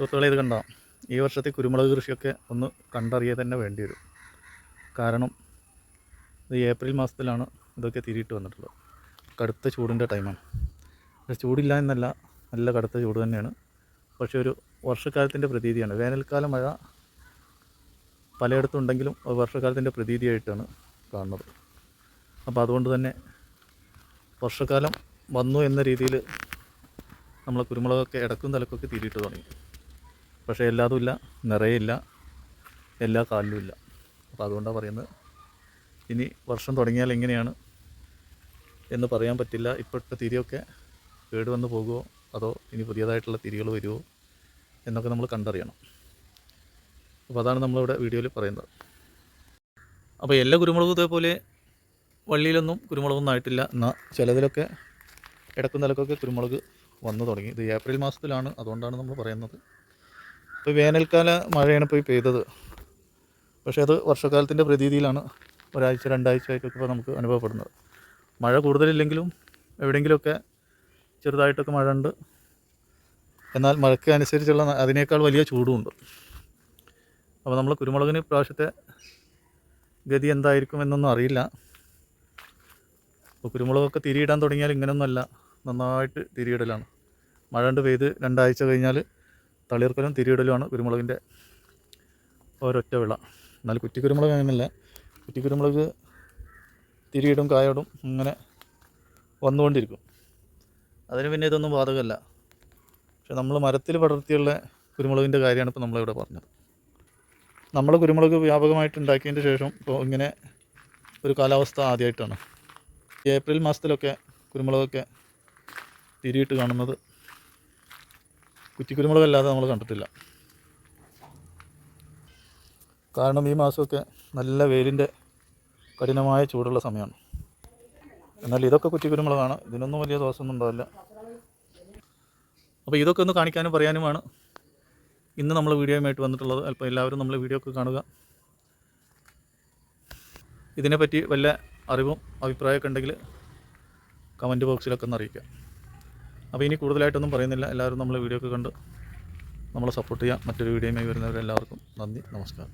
സുഹൃത്തുക്കളെ ഇത് കണ്ടോ? ഈ വർഷത്തെ കുരുമുളക് കൃഷിയൊക്കെ ഒന്ന് കണ്ടറിയാൻ തന്നെ വേണ്ടി വരും. കാരണം ഇത് ഏപ്രിൽ മാസത്തിലാണ് ഇതൊക്കെ തിരിയിട്ട് വന്നിട്ടുള്ളത്. കടുത്ത ചൂടിന്റെ ടൈമാണ്. ചൂടില്ല എന്നല്ല നല്ല കടുത്ത ചൂട് തന്നെയാണ്. പക്ഷേ ഒരു വർഷക്കാലത്തിന്റെ പ്രതീതിയാണ്. വേനൽക്കാല മഴ പലയിടത്തും ഉണ്ടെങ്കിലും വർഷക്കാലത്തിന്റെ പ്രതീതിയായിട്ടാണ് കാണുന്നത്. അപ്പോൾ അതുകൊണ്ട് തന്നെ വർഷക്കാലം വന്നു എന്ന രീതിയിൽ നമ്മളെ കുരുമുളകൊക്കെ ഇടക്കും തലക്കൊക്കെ തിരിയിട്ട് തുടങ്ങി. പക്ഷേ എല്ലാതും ഇല്ല നിറയില്ല എല്ലാ കാലിലും ഇല്ല. അപ്പോൾ അതുകൊണ്ടാണ് പറയുന്നത് ഇനി വർഷം തുടങ്ങിയാൽ എങ്ങനെയാണ് എന്ന് പറയാൻ പറ്റില്ല. ഇപ്പോഴത്തെ തിരിയൊക്കെ കേടുവന്ന് പോകുമോ? അതോ ഇനി പുതിയതായിട്ടുള്ള തിരികൾ വരുമോ? എന്നൊക്കെ നമ്മൾ കണ്ടറിയണം. അപ്പോൾ അതാണ് നമ്മളിവിടെ വീഡിയോയിൽ പറയുന്നത്. അപ്പോൾ എല്ലാ കുരുമുളകും ഇതേപോലെ വള്ളിയിലൊന്നും കുരുമുളകൊന്നും ആയിട്ടില്ല. എന്നാൽ ചിലതിലൊക്കെ ഇടക്കും നിലക്കൊക്കെ കുരുമുളക് വന്നു തുടങ്ങി. ഇത് ഏപ്രിൽ മാസത്തിലാണ് അതുകൊണ്ടാണ് നമ്മൾ പറയുന്നത്. ഇപ്പോൾ വേനൽക്കാല മഴയാണ് ഇപ്പോൾ പെയ്തത്. പക്ഷേ അത് വർഷക്കാലത്തിന്റെ പ്രതീതിയിലാണ് ഒരാഴ്ച രണ്ടാഴ്ച ആയിട്ടൊക്കെ ഇപ്പോൾ നമുക്ക് അനുഭവപ്പെടുന്നത്. മഴ കൂടുതലില്ലെങ്കിലും എവിടെയെങ്കിലുമൊക്കെ ചെറുതായിട്ടൊക്കെ മഴ ഉണ്ട്. എന്നാൽ മഴയ്ക്ക് അനുസരിച്ചുള്ള അതിനേക്കാൾ വലിയ ചൂടുമുണ്ട്. അപ്പോൾ നമ്മൾ കുരുമുളകിന് പ്രാവശ്യത്തെ ഗതി എന്തായിരിക്കും എന്നൊന്നും അറിയില്ല. അപ്പോൾ കുരുമുളകൊക്കെ തിരിയിടാൻ തുടങ്ങിയാൽ ഇങ്ങനെയൊന്നുമല്ല നന്നായിട്ട് തിരിയിടലാണ്. മഴ കൊണ്ട് പെയ്ത് രണ്ടാഴ്ച കഴിഞ്ഞാൽ തളിർക്കലും തിരിയിടലുമാണ് കുരുമുളകിന്റെ ഒരൊറ്റ വിള. എന്നാൽ കുറ്റിക്കുരുമുളക് അങ്ങനെയല്ല. കുറ്റിക്കുരുമുളക് തിരിയിടും കായോടും അങ്ങനെ വന്നുകൊണ്ടിരിക്കും. അതിന് പിന്നെ ഇതൊന്നും ബാധകമല്ല. പക്ഷെ നമ്മൾ മരത്തിൽ പടർത്തിയുള്ള കുരുമുളകിന്റെ കാര്യമാണ് ഇപ്പോൾ നമ്മളിവിടെ പറഞ്ഞത്. നമ്മൾ കുരുമുളക് വ്യാപകമായിട്ട് ഉണ്ടാക്കിയതിന്റെ ശേഷം ഇപ്പോൾ ഇങ്ങനെ ഒരു കാലാവസ്ഥ ആദ്യമായിട്ടാണ്. ഏപ്രിൽ മാസത്തിലൊക്കെ കുരുമുളകൊക്കെ തിരിയിട്ട് കാണുന്നത് കുറ്റിക്കുരുമുളകല്ലാതെ നമ്മൾ കണ്ടിട്ടില്ല. കാരണം ഈ മാസമൊക്കെ നല്ല വെയിലിന്റെ കഠിനമായ ചൂടുള്ള സമയമാണ്. എന്നാൽ ഇതൊക്കെ കുറ്റിക്കുരുമുളകാണ്. ഇതിനൊന്നും വലിയ ദോഷമൊന്നും ഉണ്ടാവില്ല. അപ്പോൾ ഇതൊക്കെ ഒന്ന് കാണിക്കാനും പറയാനുമാണ്. ഇന്ന് നമ്മൾ വീഡിയോയുമായിട്ട് വന്നിട്ടുള്ളത് അല്പം എല്ലാവരും നമ്മൾ വീഡിയോ ഒക്കെ കാണുക. ഇതിനെപ്പറ്റി വല്ല അറിവും അഭിപ്രായമൊക്കെ ഉണ്ടെങ്കിൽ കമന്റ് ബോക്സിലൊക്കെ ഒന്ന് അറിയിക്കുക. അപ്പോൾ ഇനി കൂടുതലായിട്ടൊന്നും പറയുന്നില്ല. എല്ലാവരും നമ്മളെ വീഡിയോ ഒക്കെ കണ്ട് നമ്മളെ സപ്പോർട്ട് ചെയ്യാം മറ്റൊരു വീഡിയോയുമായി വരുന്നവരെല്ലാവർക്കും നന്ദി നമസ്കാരം.